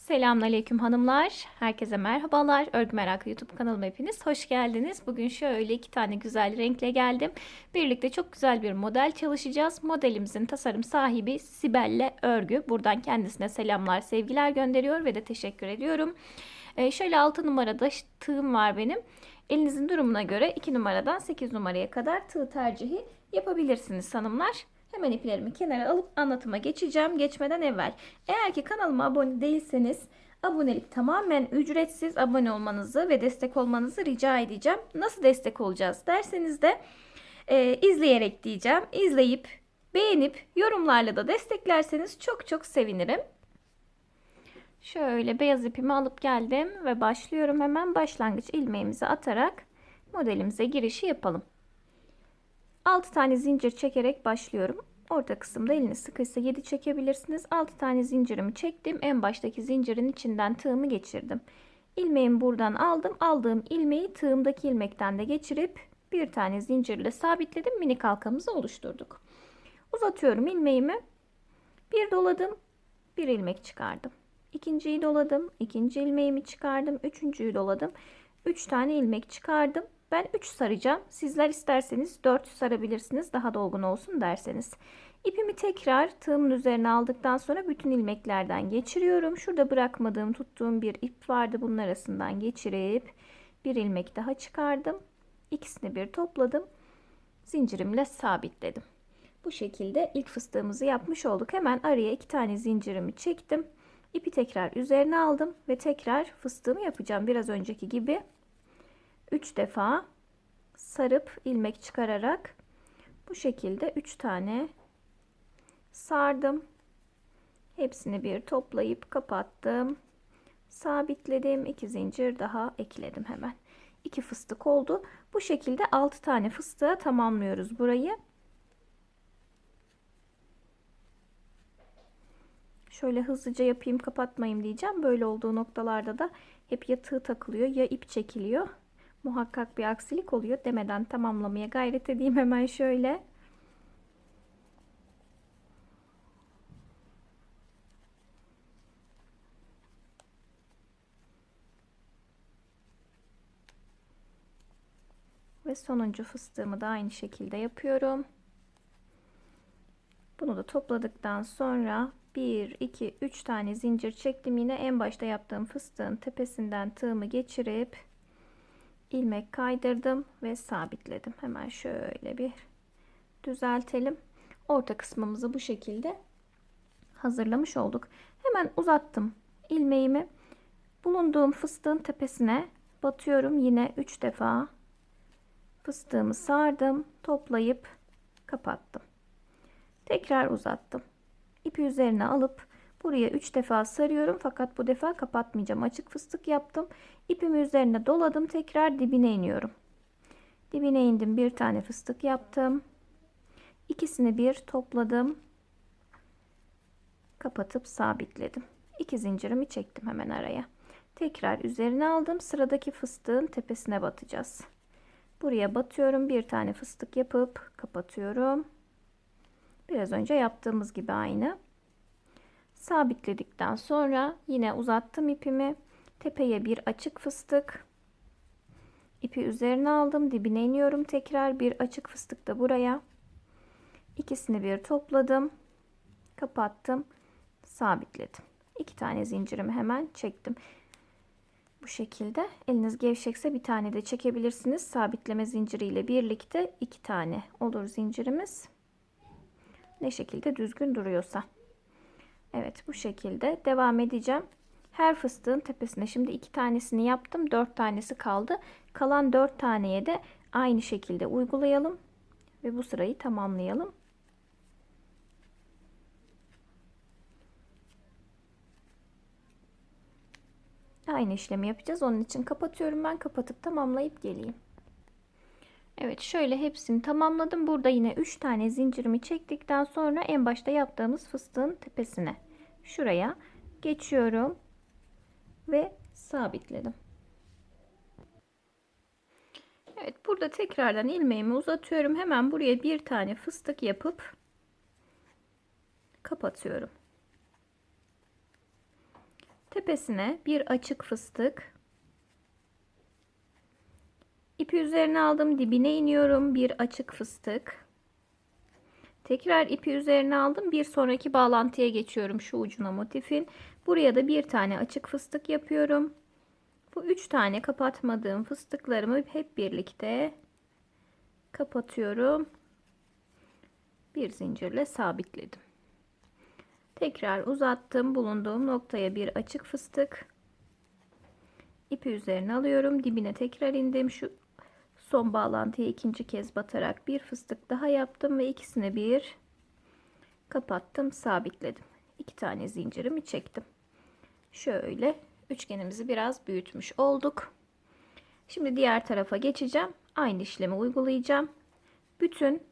Selamünaleyküm hanımlar. Herkese merhabalar. Örgü Merakı YouTube kanalıma hepiniz hoş geldiniz. Bugün şöyle iki tane güzel renkle geldim. Birlikte çok güzel bir model çalışacağız. Modelimizin tasarım sahibi Sibel'le Örgü. Buradan kendisine selamlar, sevgiler gönderiyor ve de teşekkür ediyorum. Ee, şöyle 6 numarada tığım var benim. Elinizin durumuna göre 2 numaradan 8 numaraya kadar tığ tercihi yapabilirsiniz hanımlar. Hemen iplerimi kenara alıp anlatıma geçeceğim geçmeden evvel. Eğer ki kanalıma abone değilseniz abonelik tamamen ücretsiz abone olmanızı ve destek olmanızı rica edeceğim. Nasıl destek olacağız derseniz de e, izleyerek diyeceğim. İzleyip beğenip yorumlarla da desteklerseniz çok çok sevinirim. Şöyle beyaz ipimi alıp geldim ve başlıyorum. Hemen başlangıç ilmeğimizi atarak modelimize girişi yapalım. 6 tane zincir çekerek başlıyorum. Orta kısımda eliniz sıkıysa 7 çekebilirsiniz. 6 tane zincirimi çektim. En baştaki zincirin içinden tığımı geçirdim. İlmeğimi buradan aldım. Aldığım ilmeği tığımdaki ilmekten de geçirip bir tane zincirle sabitledim. Minik halkamızı oluşturduk. Uzatıyorum ilmeğimi. Bir doladım. Bir ilmek çıkardım. İkinciyi doladım. ikinci ilmeğimi çıkardım. Üçüncüyü doladım. Üç tane ilmek çıkardım. Ben 3 saracağım. Sizler isterseniz 4 sarabilirsiniz. Daha dolgun olsun derseniz. İpimi tekrar tığımın üzerine aldıktan sonra bütün ilmeklerden geçiriyorum. Şurada bırakmadığım tuttuğum bir ip vardı. Bunun arasından geçirip bir ilmek daha çıkardım. İkisini bir topladım. Zincirimle sabitledim. Bu şekilde ilk fıstığımızı yapmış olduk. Hemen araya iki tane zincirimi çektim. İpi tekrar üzerine aldım ve tekrar fıstığımı yapacağım. Biraz önceki gibi 3 defa sarıp ilmek çıkararak bu şekilde 3 tane sardım. Hepsini bir toplayıp kapattım. Sabitledim. 2 zincir daha ekledim hemen. 2 fıstık oldu. Bu şekilde 6 tane fıstığa tamamlıyoruz burayı. Şöyle hızlıca yapayım kapatmayayım diyeceğim. Böyle olduğu noktalarda da hep ya tığ takılıyor ya ip çekiliyor muhakkak bir aksilik oluyor demeden tamamlamaya gayret edeyim hemen şöyle. Ve sonuncu fıstığımı da aynı şekilde yapıyorum. Bunu da topladıktan sonra 1, 2, 3 tane zincir çektim. Yine en başta yaptığım fıstığın tepesinden tığımı geçirip ilmek kaydırdım ve sabitledim. Hemen şöyle bir düzeltelim. Orta kısmımızı bu şekilde hazırlamış olduk. Hemen uzattım ilmeğimi. Bulunduğum fıstığın tepesine batıyorum. Yine 3 defa fıstığımı sardım. Toplayıp kapattım. Tekrar uzattım. İpi üzerine alıp Buraya 3 defa sarıyorum fakat bu defa kapatmayacağım. Açık fıstık yaptım. İpimi üzerine doladım. Tekrar dibine iniyorum. Dibine indim. Bir tane fıstık yaptım. İkisini bir topladım. Kapatıp sabitledim. İki zincirimi çektim hemen araya. Tekrar üzerine aldım. Sıradaki fıstığın tepesine batacağız. Buraya batıyorum. Bir tane fıstık yapıp kapatıyorum. Biraz önce yaptığımız gibi aynı sabitledikten sonra yine uzattım ipimi. Tepeye bir açık fıstık. İpi üzerine aldım dibine iniyorum tekrar. Bir açık fıstık da buraya. İkisini bir topladım kapattım sabitledim. İki tane zincirimi hemen çektim. Bu şekilde. Eliniz gevşekse bir tane de çekebilirsiniz. Sabitleme zinciriyle birlikte iki tane olur zincirimiz. Ne şekilde düzgün duruyorsa Evet bu şekilde devam edeceğim. Her fıstığın tepesine şimdi iki tanesini yaptım. Dört tanesi kaldı. Kalan dört taneye de aynı şekilde uygulayalım. Ve bu sırayı tamamlayalım. Aynı işlemi yapacağız. Onun için kapatıyorum ben. Kapatıp tamamlayıp geleyim. Evet şöyle hepsini tamamladım. Burada yine 3 tane zincirimi çektikten sonra en başta yaptığımız fıstığın tepesine şuraya geçiyorum ve sabitledim. Evet burada tekrardan ilmeğimi uzatıyorum. Hemen buraya bir tane fıstık yapıp kapatıyorum. Tepesine bir açık fıstık. İpi üzerine aldım. Dibine iniyorum. Bir açık fıstık. Tekrar ipi üzerine aldım. Bir sonraki bağlantıya geçiyorum şu ucuna motifin. Buraya da bir tane açık fıstık yapıyorum. Bu üç tane kapatmadığım fıstıklarımı hep birlikte kapatıyorum. Bir zincirle sabitledim. Tekrar uzattım. Bulunduğum noktaya bir açık fıstık. İpi üzerine alıyorum. Dibine tekrar indim. Şu son bağlantıya ikinci kez batarak bir fıstık daha yaptım ve ikisini bir kapattım, sabitledim. İki tane zincirimi çektim. Şöyle üçgenimizi biraz büyütmüş olduk. Şimdi diğer tarafa geçeceğim. Aynı işlemi uygulayacağım. Bütün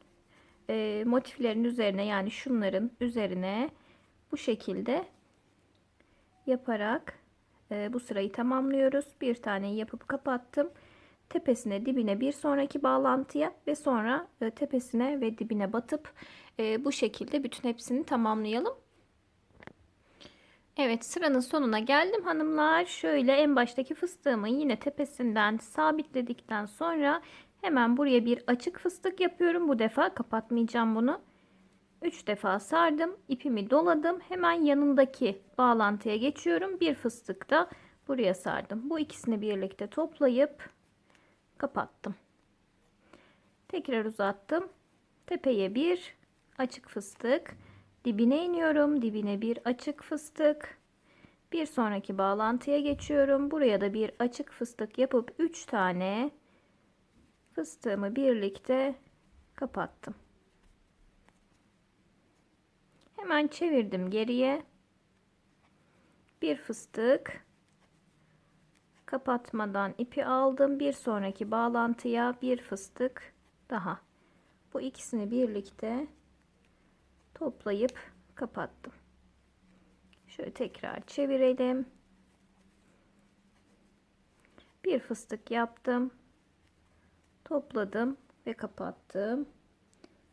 e, motiflerin üzerine yani şunların üzerine bu şekilde yaparak e, bu sırayı tamamlıyoruz. Bir tane yapıp kapattım. Tepesine dibine bir sonraki bağlantıya ve sonra e, tepesine ve dibine batıp e, bu şekilde bütün hepsini tamamlayalım. Evet sıranın sonuna geldim hanımlar. Şöyle en baştaki fıstığımı yine tepesinden sabitledikten sonra hemen buraya bir açık fıstık yapıyorum. Bu defa kapatmayacağım bunu. 3 defa sardım. ipimi doladım. Hemen yanındaki bağlantıya geçiyorum. Bir fıstık da buraya sardım. Bu ikisini birlikte toplayıp kapattım. Tekrar uzattım. Tepeye bir açık fıstık. Dibine iniyorum. Dibine bir açık fıstık. Bir sonraki bağlantıya geçiyorum. Buraya da bir açık fıstık yapıp 3 tane fıstığımı birlikte kapattım. Hemen çevirdim geriye. Bir fıstık kapatmadan ipi aldım. Bir sonraki bağlantıya bir fıstık daha. Bu ikisini birlikte toplayıp kapattım. Şöyle tekrar çevirelim. Bir fıstık yaptım. Topladım ve kapattım.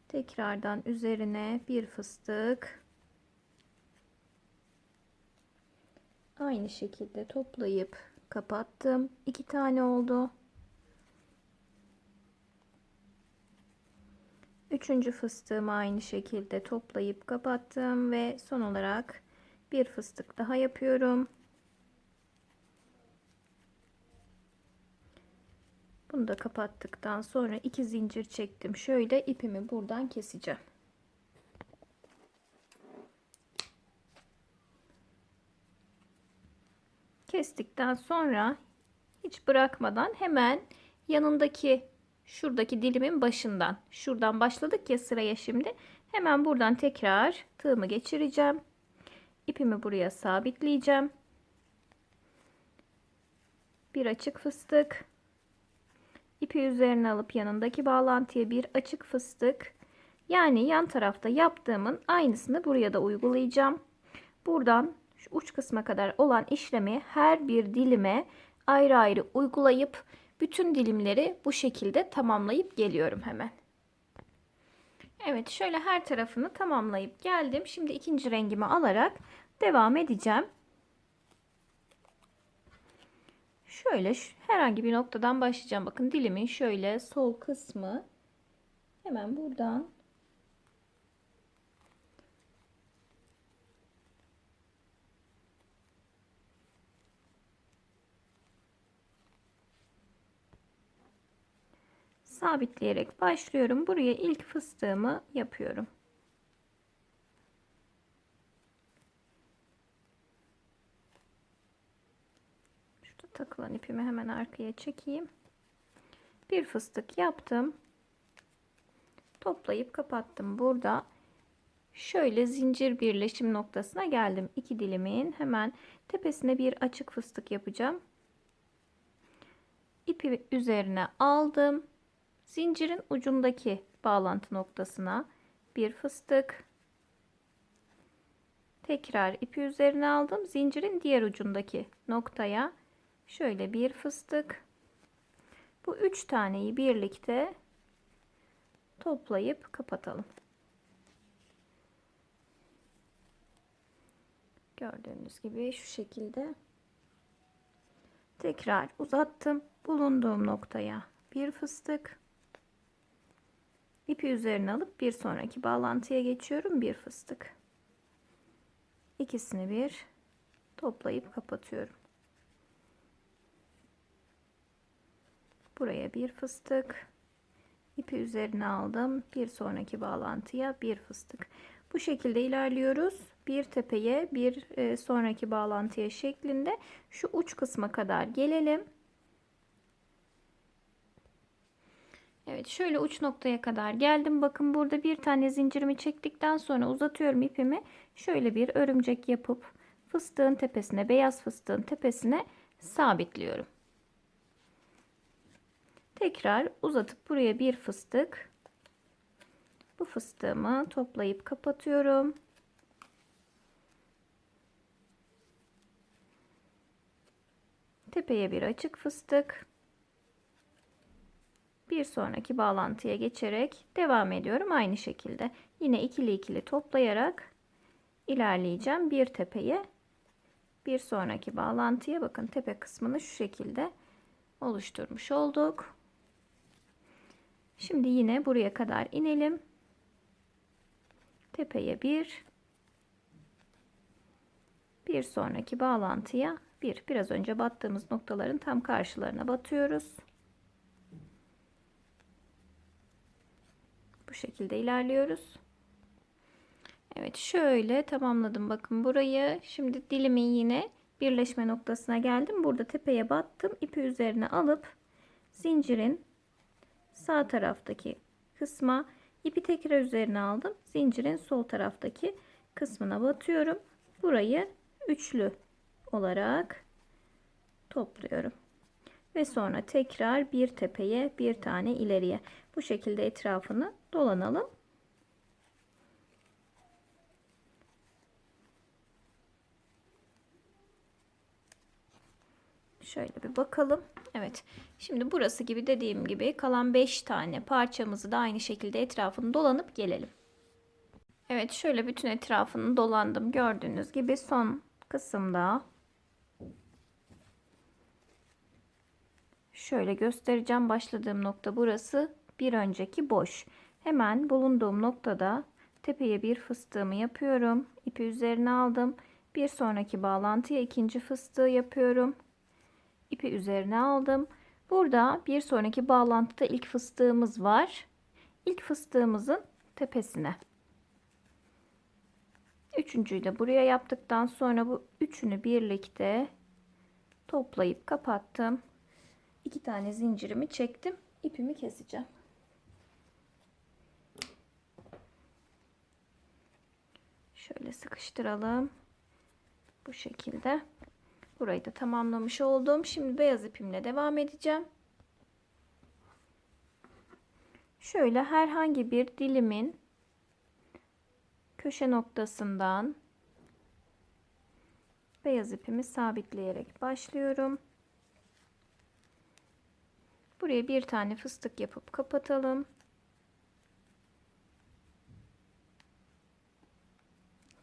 Tekrardan üzerine bir fıstık. Aynı şekilde toplayıp kapattım. İki tane oldu. Üçüncü fıstığımı aynı şekilde toplayıp kapattım ve son olarak bir fıstık daha yapıyorum. Bunu da kapattıktan sonra iki zincir çektim. Şöyle ipimi buradan keseceğim. Kestikten sonra hiç bırakmadan hemen yanındaki şuradaki dilimin başından. Şuradan başladık ya sıraya şimdi. Hemen buradan tekrar tığımı geçireceğim. İpimi buraya sabitleyeceğim. Bir açık fıstık. İpi üzerine alıp yanındaki bağlantıya bir açık fıstık. Yani yan tarafta yaptığımın aynısını buraya da uygulayacağım. Buradan şu uç kısma kadar olan işlemi her bir dilime ayrı ayrı uygulayıp bütün dilimleri bu şekilde tamamlayıp geliyorum hemen. Evet şöyle her tarafını tamamlayıp geldim. Şimdi ikinci rengimi alarak devam edeceğim. Şöyle herhangi bir noktadan başlayacağım. Bakın dilimin şöyle sol kısmı hemen buradan sabitleyerek başlıyorum. Buraya ilk fıstığımı yapıyorum. Şurada takılan ipimi hemen arkaya çekeyim. Bir fıstık yaptım. Toplayıp kapattım. Burada şöyle zincir birleşim noktasına geldim. İki dilimin hemen tepesine bir açık fıstık yapacağım. İpi üzerine aldım Zincirin ucundaki bağlantı noktasına bir fıstık. Tekrar ipi üzerine aldım. Zincirin diğer ucundaki noktaya şöyle bir fıstık. Bu üç taneyi birlikte toplayıp kapatalım. Gördüğünüz gibi şu şekilde. Tekrar uzattım. Bulunduğum noktaya bir fıstık. İpi üzerine alıp bir sonraki bağlantıya geçiyorum. Bir fıstık. İkisini bir toplayıp kapatıyorum. Buraya bir fıstık. ipi üzerine aldım. Bir sonraki bağlantıya bir fıstık. Bu şekilde ilerliyoruz. Bir tepeye bir e, sonraki bağlantıya şeklinde şu uç kısma kadar gelelim. Evet şöyle uç noktaya kadar geldim. Bakın burada bir tane zincirimi çektikten sonra uzatıyorum ipimi. Şöyle bir örümcek yapıp fıstığın tepesine beyaz fıstığın tepesine sabitliyorum. Tekrar uzatıp buraya bir fıstık. Bu fıstığımı toplayıp kapatıyorum. Tepeye bir açık fıstık. Bir sonraki bağlantıya geçerek devam ediyorum aynı şekilde. Yine ikili ikili toplayarak ilerleyeceğim. Bir tepeye bir sonraki bağlantıya bakın tepe kısmını şu şekilde oluşturmuş olduk. Şimdi yine buraya kadar inelim. Tepeye bir bir sonraki bağlantıya bir biraz önce battığımız noktaların tam karşılarına batıyoruz. Şekilde ilerliyoruz. Evet şöyle tamamladım bakın burayı. Şimdi dilimin yine birleşme noktasına geldim. Burada tepeye battım. ipi üzerine alıp zincirin sağ taraftaki kısma ipi tekrar üzerine aldım. Zincirin sol taraftaki kısmına batıyorum. Burayı üçlü olarak topluyorum. Ve sonra tekrar bir tepeye bir tane ileriye. Bu şekilde etrafını dolanalım. Şöyle bir bakalım. Evet. Şimdi burası gibi dediğim gibi kalan 5 tane parçamızı da aynı şekilde etrafını dolanıp gelelim. Evet şöyle bütün etrafını dolandım. Gördüğünüz gibi son kısımda şöyle göstereceğim. Başladığım nokta burası. Bir önceki boş. Hemen bulunduğum noktada tepeye bir fıstığımı yapıyorum. İpi üzerine aldım. Bir sonraki bağlantıya ikinci fıstığı yapıyorum. İpi üzerine aldım. Burada bir sonraki bağlantıda ilk fıstığımız var. İlk fıstığımızın tepesine. Üçüncüyü de buraya yaptıktan sonra bu üçünü birlikte toplayıp kapattım. İki tane zincirimi çektim. İpimi keseceğim. Şöyle sıkıştıralım. Bu şekilde. Burayı da tamamlamış oldum. Şimdi beyaz ipimle devam edeceğim. Şöyle herhangi bir dilimin köşe noktasından beyaz ipimi sabitleyerek başlıyorum. Buraya bir tane fıstık yapıp kapatalım.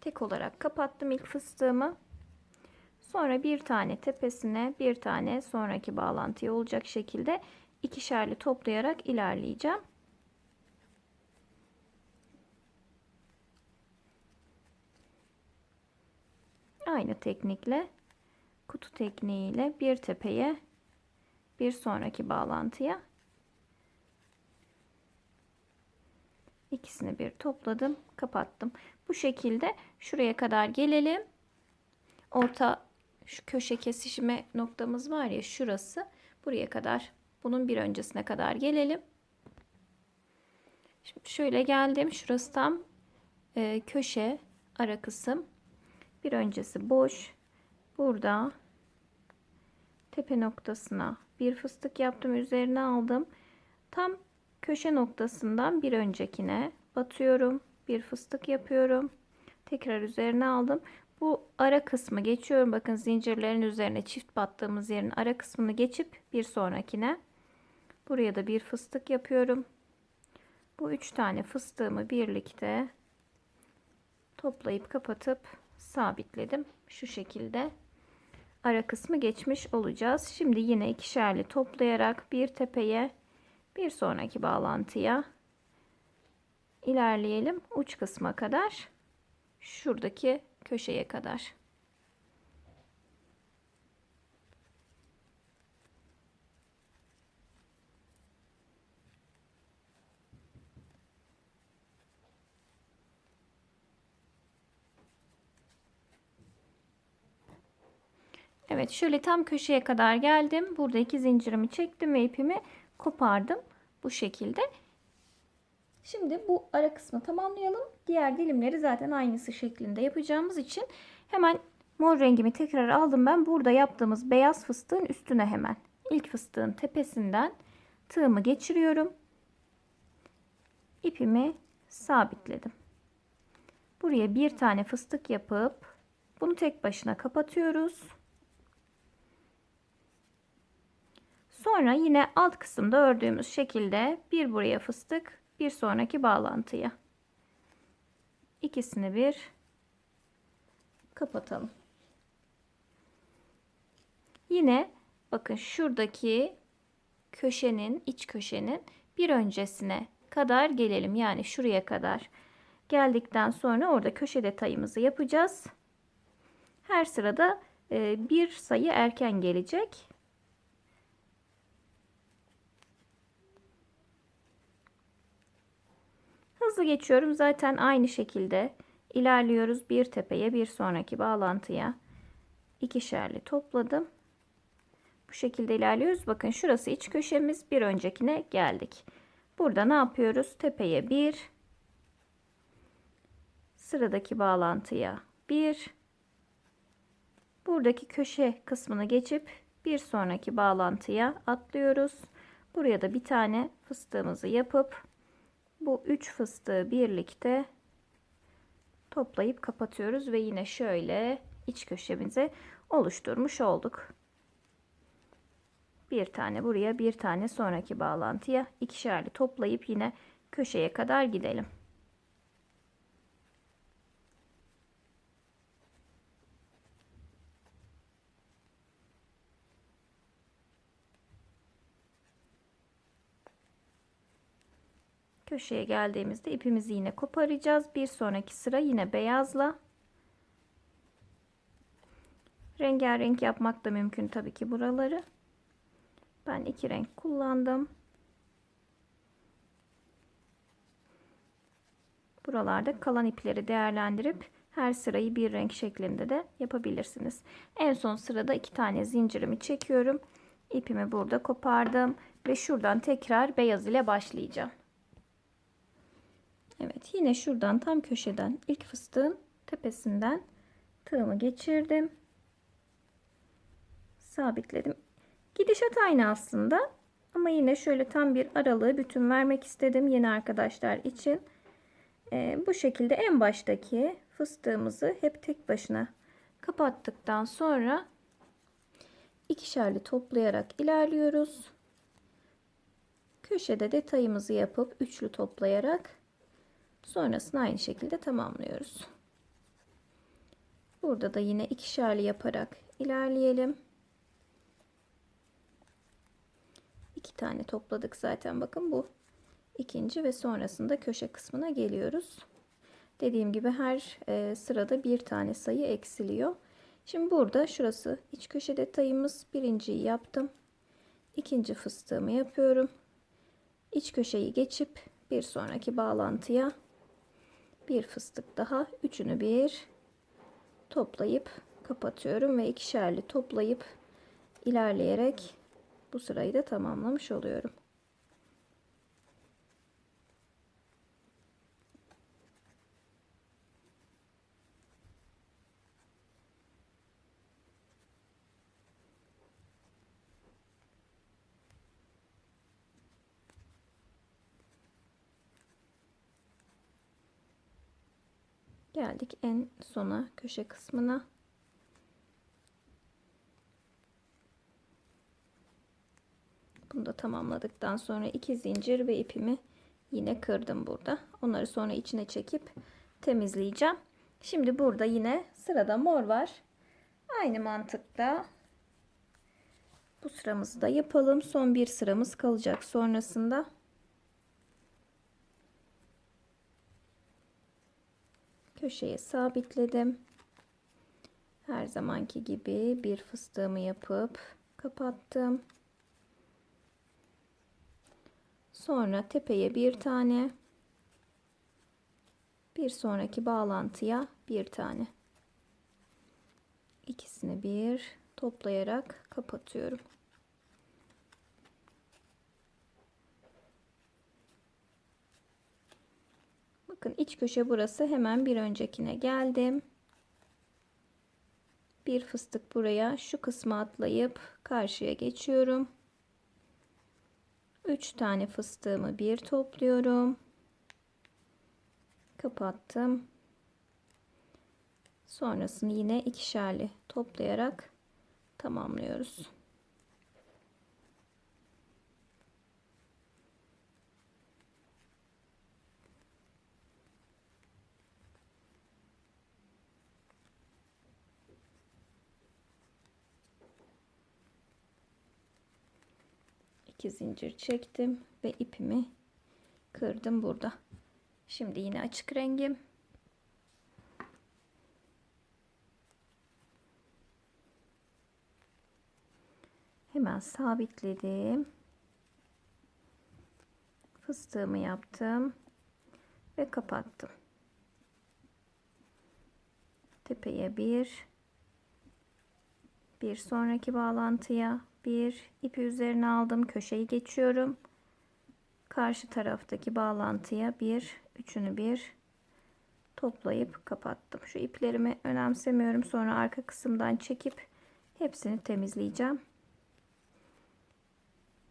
Tek olarak kapattım ilk fıstığımı. Sonra bir tane tepesine bir tane sonraki bağlantıya olacak şekilde ikişerli toplayarak ilerleyeceğim. Aynı teknikle kutu tekniğiyle bir tepeye bir sonraki bağlantıya. İkisini bir topladım kapattım. Bu şekilde şuraya kadar gelelim. Orta şu köşe kesişme noktamız var ya şurası. Buraya kadar bunun bir öncesine kadar gelelim. Şimdi şöyle geldim şurası tam e, köşe ara kısım. Bir öncesi boş. Burada tepe noktasına bir fıstık yaptım üzerine aldım. Tam köşe noktasından bir öncekine batıyorum bir fıstık yapıyorum tekrar üzerine aldım. Bu ara kısmı geçiyorum. Bakın zincirlerin üzerine çift battığımız yerin ara kısmını geçip bir sonrakine buraya da bir fıstık yapıyorum. Bu üç tane fıstığımı birlikte toplayıp kapatıp sabitledim. Şu şekilde ara kısmı geçmiş olacağız. Şimdi yine ikişerli toplayarak bir tepeye bir sonraki bağlantıya ilerleyelim uç kısma kadar şuradaki köşeye kadar. Evet şöyle tam köşeye kadar geldim. Burada iki zincirimi çektim ve ipimi kopardım. Bu şekilde. Şimdi bu ara kısmı tamamlayalım. Diğer dilimleri zaten aynısı şeklinde yapacağımız için hemen mor rengimi tekrar aldım ben. Burada yaptığımız beyaz fıstığın üstüne hemen ilk fıstığın tepesinden tığımı geçiriyorum. İpimi sabitledim. Buraya bir tane fıstık yapıp bunu tek başına kapatıyoruz. Sonra yine alt kısımda ördüğümüz şekilde bir buraya fıstık, bir sonraki bağlantıya. İkisini bir kapatalım. Yine bakın şuradaki köşenin, iç köşenin bir öncesine kadar gelelim. Yani şuraya kadar geldikten sonra orada köşe detayımızı yapacağız. Her sırada bir sayı erken gelecek. Hızlı geçiyorum. Zaten aynı şekilde ilerliyoruz. Bir tepeye bir sonraki bağlantıya ikişerli topladım. Bu şekilde ilerliyoruz. Bakın şurası iç köşemiz. Bir öncekine geldik. Burada ne yapıyoruz? Tepeye bir. Sıradaki bağlantıya bir. Buradaki köşe kısmını geçip bir sonraki bağlantıya atlıyoruz. Buraya da bir tane fıstığımızı yapıp bu üç fıstığı birlikte toplayıp kapatıyoruz ve yine şöyle iç köşemizi oluşturmuş olduk. Bir tane buraya bir tane sonraki bağlantıya ikişerli toplayıp yine köşeye kadar gidelim. Köşeye geldiğimizde ipimizi yine koparacağız. Bir sonraki sıra yine beyazla. Rengarenk yapmak da mümkün tabii ki buraları. Ben iki renk kullandım. Buralarda kalan ipleri değerlendirip her sırayı bir renk şeklinde de yapabilirsiniz. En son sırada iki tane zincirimi çekiyorum. İpimi burada kopardım ve şuradan tekrar beyaz ile başlayacağım. Evet yine şuradan tam köşeden ilk fıstığın tepesinden tığımı geçirdim. Sabitledim. Gidişat aynı aslında. Ama yine şöyle tam bir aralığı bütün vermek istedim yeni arkadaşlar için. Ee, bu şekilde en baştaki fıstığımızı hep tek başına kapattıktan sonra ikişerli toplayarak ilerliyoruz. Köşede detayımızı yapıp üçlü toplayarak Sonrasını aynı şekilde tamamlıyoruz. Burada da yine ikişerli yaparak ilerleyelim. İki tane topladık zaten bakın bu ikinci ve sonrasında köşe kısmına geliyoruz. Dediğim gibi her e, sırada bir tane sayı eksiliyor. Şimdi burada şurası iç köşe detayımız. Birinciyi yaptım. İkinci fıstığımı yapıyorum. İç köşeyi geçip bir sonraki bağlantıya bir fıstık daha üçünü bir toplayıp kapatıyorum ve ikişerli toplayıp ilerleyerek bu sırayı da tamamlamış oluyorum. Geldik en sona köşe kısmına. Bunu da tamamladıktan sonra iki zincir ve ipimi yine kırdım burada. Onları sonra içine çekip temizleyeceğim. Şimdi burada yine sırada mor var. Aynı mantıkla bu sıramızı da yapalım. Son bir sıramız kalacak sonrasında. Köşeye sabitledim. Her zamanki gibi bir fıstığımı yapıp kapattım. Sonra tepeye bir tane bir sonraki bağlantıya bir tane ikisini bir toplayarak kapatıyorum. Bakın iç köşe burası hemen bir öncekine geldim. Bir fıstık buraya şu kısmı atlayıp karşıya geçiyorum. 3 tane fıstığımı bir topluyorum. Kapattım. Sonrasını yine ikişerli toplayarak tamamlıyoruz. İki zincir çektim ve ipimi kırdım burada. Şimdi yine açık rengim. Hemen sabitledim. Fıstığımı yaptım ve kapattım. Tepeye bir bir sonraki bağlantıya bir ipi üzerine aldım köşeyi geçiyorum. Karşı taraftaki bağlantıya bir üçünü bir toplayıp kapattım. Şu iplerimi önemsemiyorum. Sonra arka kısımdan çekip hepsini temizleyeceğim.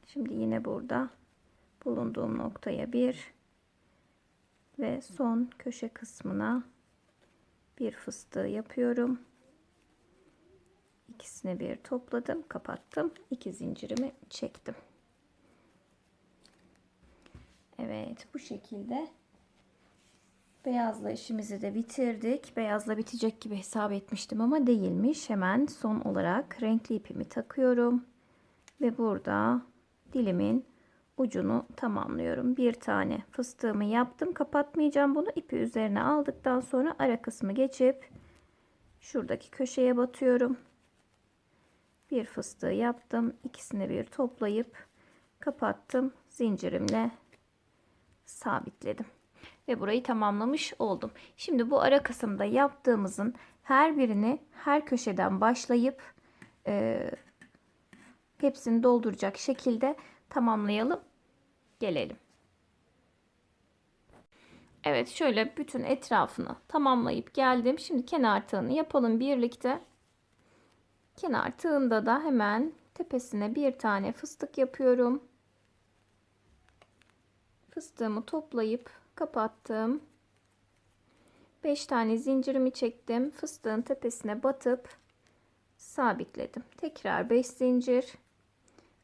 Şimdi yine burada bulunduğum noktaya bir ve son köşe kısmına bir fıstığı yapıyorum ikisini bir topladım kapattım. İki zincirimi çektim. Evet bu şekilde beyazla işimizi de bitirdik. Beyazla bitecek gibi hesap etmiştim ama değilmiş. Hemen son olarak renkli ipimi takıyorum ve burada dilimin ucunu tamamlıyorum. Bir tane fıstığımı yaptım kapatmayacağım bunu. İpi üzerine aldıktan sonra ara kısmı geçip şuradaki köşeye batıyorum bir fıstığı yaptım. ikisini bir toplayıp kapattım. Zincirimle sabitledim. Ve burayı tamamlamış oldum. Şimdi bu ara kısımda yaptığımızın her birini her köşeden başlayıp e, hepsini dolduracak şekilde tamamlayalım. Gelelim. Evet şöyle bütün etrafını tamamlayıp geldim. Şimdi kenar tığını yapalım birlikte. Kenar tığında da hemen tepesine bir tane fıstık yapıyorum. Fıstığımı toplayıp kapattım. 5 tane zincirimi çektim. Fıstığın tepesine batıp sabitledim. Tekrar 5 zincir.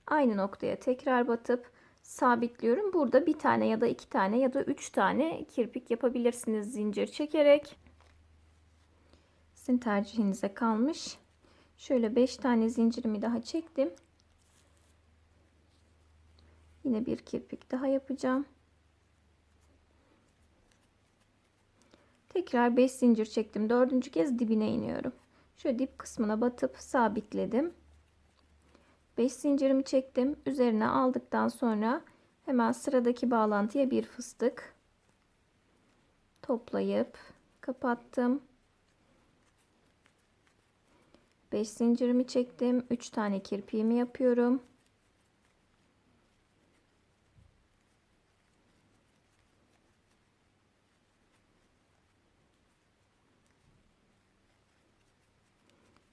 Aynı noktaya tekrar batıp sabitliyorum. Burada bir tane ya da iki tane ya da üç tane kirpik yapabilirsiniz zincir çekerek. Sizin tercihinize kalmış. Şöyle 5 tane zincirimi daha çektim. Yine bir kirpik daha yapacağım. Tekrar 5 zincir çektim. Dördüncü kez dibine iniyorum. Şöyle dip kısmına batıp sabitledim. 5 zincirimi çektim. Üzerine aldıktan sonra hemen sıradaki bağlantıya bir fıstık toplayıp kapattım. 5 zincirimi çektim. 3 tane kirpiğimi yapıyorum.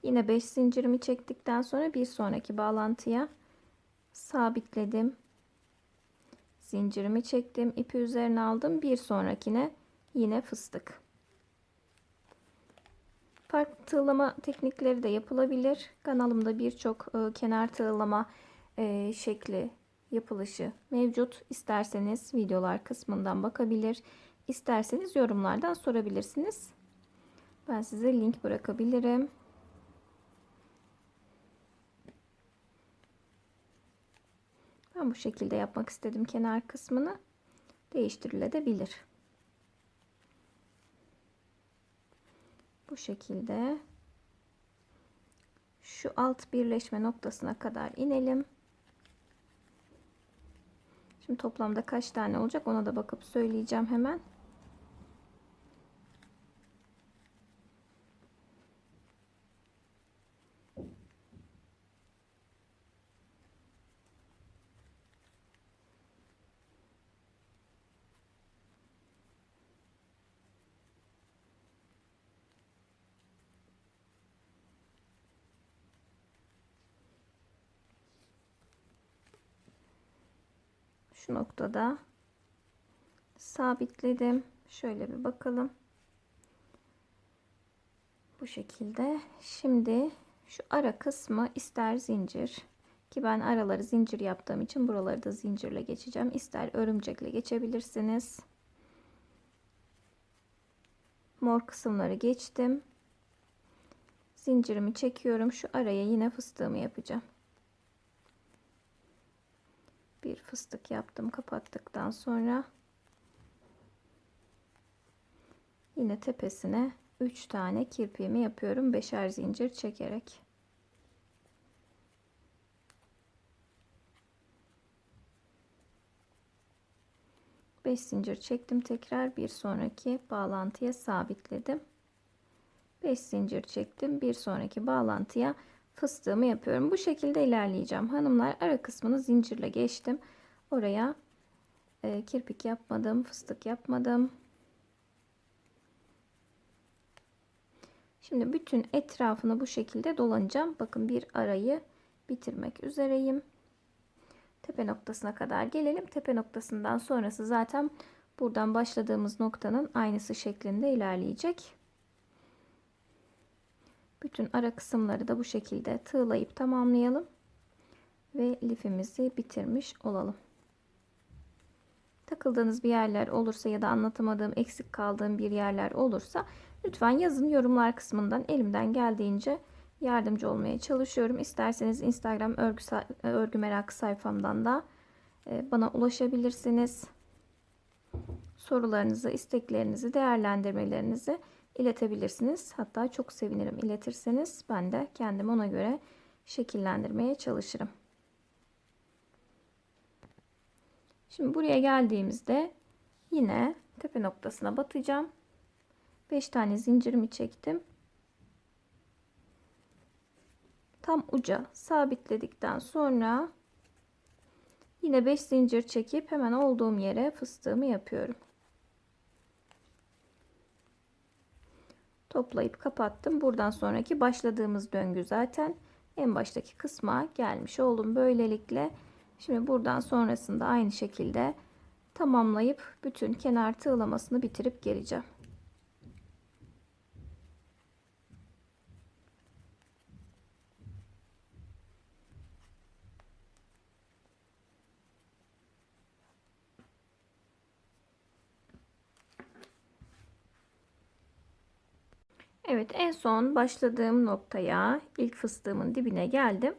Yine 5 zincirimi çektikten sonra bir sonraki bağlantıya sabitledim. Zincirimi çektim, ipi üzerine aldım. Bir sonrakine yine fıstık. Farklı tığlama teknikleri de yapılabilir. Kanalımda birçok e, kenar tığlama e, şekli yapılışı mevcut. İsterseniz videolar kısmından bakabilir. İsterseniz yorumlardan sorabilirsiniz. Ben size link bırakabilirim. Ben bu şekilde yapmak istedim kenar kısmını. Değiştirilebilir. Bu şekilde şu alt birleşme noktasına kadar inelim. Şimdi toplamda kaç tane olacak ona da bakıp söyleyeceğim hemen. Şu noktada sabitledim. Şöyle bir bakalım. Bu şekilde. Şimdi şu ara kısmı ister zincir ki ben araları zincir yaptığım için buraları da zincirle geçeceğim. İster örümcekle geçebilirsiniz. Mor kısımları geçtim. Zincirimi çekiyorum. Şu araya yine fıstığımı yapacağım. Bir fıstık yaptım kapattıktan sonra. Yine tepesine 3 tane kirpiğimi yapıyorum beşer zincir çekerek. Beş zincir çektim tekrar. Bir sonraki bağlantıya sabitledim. 5 zincir çektim. Bir sonraki bağlantıya fıstığımı yapıyorum. Bu şekilde ilerleyeceğim. Hanımlar ara kısmını zincirle geçtim. Oraya e, kirpik yapmadım, fıstık yapmadım. Şimdi bütün etrafını bu şekilde dolanacağım. Bakın bir arayı bitirmek üzereyim. Tepe noktasına kadar gelelim. Tepe noktasından sonrası zaten buradan başladığımız noktanın aynısı şeklinde ilerleyecek. Bütün ara kısımları da bu şekilde tığlayıp tamamlayalım. Ve lifimizi bitirmiş olalım. Takıldığınız bir yerler olursa ya da anlatamadığım, eksik kaldığım bir yerler olursa lütfen yazın yorumlar kısmından elimden geldiğince yardımcı olmaya çalışıyorum. İsterseniz Instagram örgü, örgü merakı sayfamdan da e, bana ulaşabilirsiniz. Sorularınızı, isteklerinizi, değerlendirmelerinizi iletebilirsiniz. Hatta çok sevinirim iletirseniz ben de kendimi ona göre şekillendirmeye çalışırım. Şimdi buraya geldiğimizde yine tepe noktasına batacağım. 5 tane zincirimi çektim. Tam uca sabitledikten sonra yine 5 zincir çekip hemen olduğum yere fıstığımı yapıyorum. Toplayıp kapattım. Buradan sonraki başladığımız döngü zaten en baştaki kısma gelmiş oldum. Böylelikle şimdi buradan sonrasında aynı şekilde tamamlayıp bütün kenar tığlamasını bitirip geleceğim. Evet en son başladığım noktaya ilk fıstığımın dibine geldim.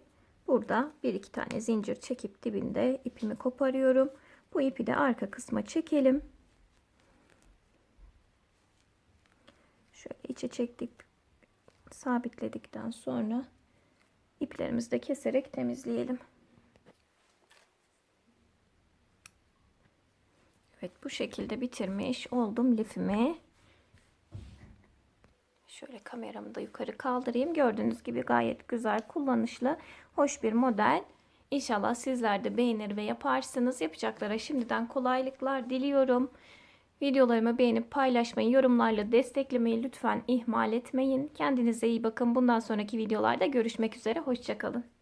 Burada bir iki tane zincir çekip dibinde ipimi koparıyorum. Bu ipi de arka kısma çekelim. Şöyle içe çektik. Sabitledikten sonra iplerimizi de keserek temizleyelim. Evet bu şekilde bitirmiş oldum lifimi. Şöyle kameramı da yukarı kaldırayım. Gördüğünüz gibi gayet güzel, kullanışlı, hoş bir model. İnşallah sizler de beğenir ve yaparsınız. Yapacaklara şimdiden kolaylıklar diliyorum. Videolarımı beğenip paylaşmayı, yorumlarla desteklemeyi lütfen ihmal etmeyin. Kendinize iyi bakın. Bundan sonraki videolarda görüşmek üzere. Hoşçakalın.